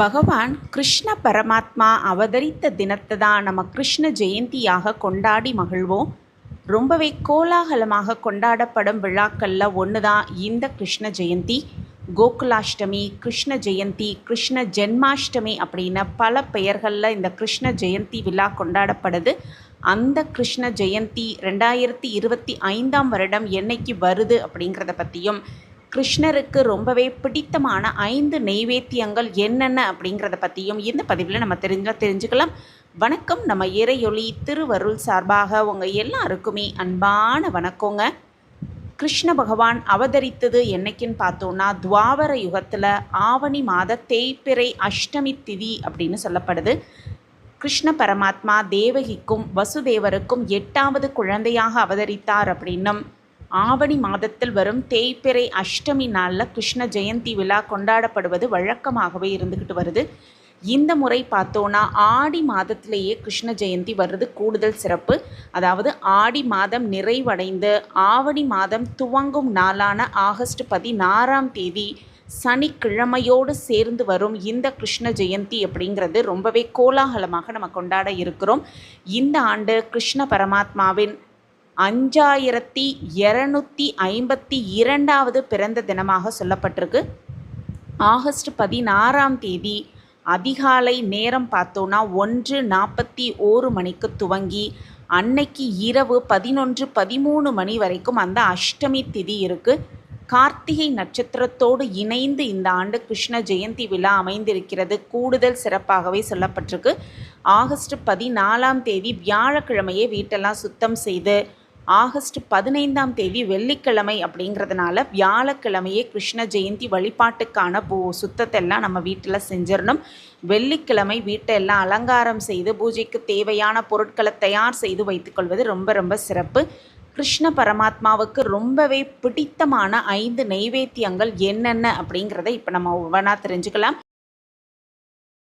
பகவான் கிருஷ்ண பரமாத்மா அவதரித்த தினத்தை தான் நம்ம கிருஷ்ண ஜெயந்தியாக கொண்டாடி மகிழ்வோம். ரொம்பவே கோலாகலமாக கொண்டாடப்படும் விழாக்களில் ஒன்று தான் இந்த கிருஷ்ண ஜெயந்தி. கோகுலாஷ்டமி கிருஷ்ண ஜெயந்தி கிருஷ்ண ஜென்மாஷ்டமி அப்படின்னு பல பெயர்களில் இந்த கிருஷ்ண ஜெயந்தி விழா கொண்டாடப்படுது. அந்த கிருஷ்ண ஜெயந்தி ரெண்டாயிரத்தி இருபத்தி ஐந்தாம் வருடம் என்னைக்கு வருது அப்படிங்கிறத பற்றியும் கிருஷ்ணருக்கு ரொம்பவே பிடித்தமான ஐந்து நெய்வேத்தியங்கள் என்னென்ன அப்படிங்கிறத பற்றியும் இந்த பதிவில் நம்ம தெரிஞ்சா தெரிஞ்சுக்கலாம். வணக்கம். நம்ம இறையொளி திருவருள் சார்பாக உங்கள் எல்லாருக்குமே அன்பான வணக்கங்க. கிருஷ்ண பகவான் அவதரித்தது என்னைக்குன்னு பார்த்தோன்னா துவாவர யுகத்தில் ஆவணி மாத தேய்பிறை அஷ்டமி திதி அப்படின்னு சொல்லப்படுது. கிருஷ்ண பரமாத்மா தேவகிக்கும் வசுதேவருக்கும் எட்டாவது குழந்தையாக அவதரித்தார் அப்படின்னும் ஆவணி மாதத்தில் வரும் தேய்பிறை அஷ்டமி நாளில் கிருஷ்ண ஜெயந்தி விழா கொண்டாடப்படுவது வழக்கமாகவே இருந்துக்கிட்டு வருது. இந்த முறை பார்த்தோன்னா ஆடி மாதத்திலேயே கிருஷ்ண ஜெயந்தி வர்றது கூடுதல் சிறப்பு. அதாவது ஆடி மாதம் நிறைவடைந்து ஆவணி மாதம் துவங்கும் நாளான ஆகஸ்ட் பதினாறாம் தேதி சனிக்கிழமையோடு சேர்ந்து வரும் இந்த கிருஷ்ண ஜெயந்தி அப்படிங்கிறது ரொம்பவே கோலாகலமாக நம்ம கொண்டாட இருக்கிறோம். இந்த ஆண்டு கிருஷ்ண பரமாத்மாவின் அஞ்சாயிரத்தி இரநூத்தி ஐம்பத்தி இரண்டாவது பிறந்த தினமாக சொல்லப்பட்டிருக்கு. ஆகஸ்ட் பதினாறாம் தேதி அதிகாலை நேரம் பார்த்தோன்னா ஒன்று நாற்பத்தி ஓரு மணிக்கு துவங்கி அன்னைக்கு இரவு பதினொன்று பதிமூணு மணி வரைக்கும் அந்த அஷ்டமி திதி இருக்குது கார்த்திகை நட்சத்திரத்தோடு இணைந்து இந்த ஆண்டு கிருஷ்ண ஜெயந்தி விழா அமைந்திருக்கிறது. கூடுதல் சிறப்பாகவே சொல்லப்பட்டிருக்கு. ஆகஸ்ட் பதினாலாம் தேதி வியாழக்கிழமையே வீட்டெல்லாம் சுத்தம் செய்து ஆகஸ்ட் பதினைந்தாம் தேதி வெள்ளிக்கிழமை அப்படிங்கிறதுனால வியாழக்கிழமையே கிருஷ்ண ஜெயந்தி வழிபாட்டுக்கான பூ சுத்தத்தெல்லாம் நம்ம வீட்டில் செஞ்சிடணும். வெள்ளிக்கிழமை வீட்டை எல்லாம் அலங்காரம் செய்து பூஜைக்கு தேவையான பொருட்களை தயார் செய்து வைத்துக்கொள்வது ரொம்ப ரொம்ப சிறப்பு. கிருஷ்ண பரமாத்மாவுக்கு ரொம்பவே பிடித்தமான ஐந்து நைவேத்தியங்கள் என்னென்ன அப்படிங்கிறத இப்போ நம்ம ஒவ்வொன்றா தெரிஞ்சுக்கலாம்.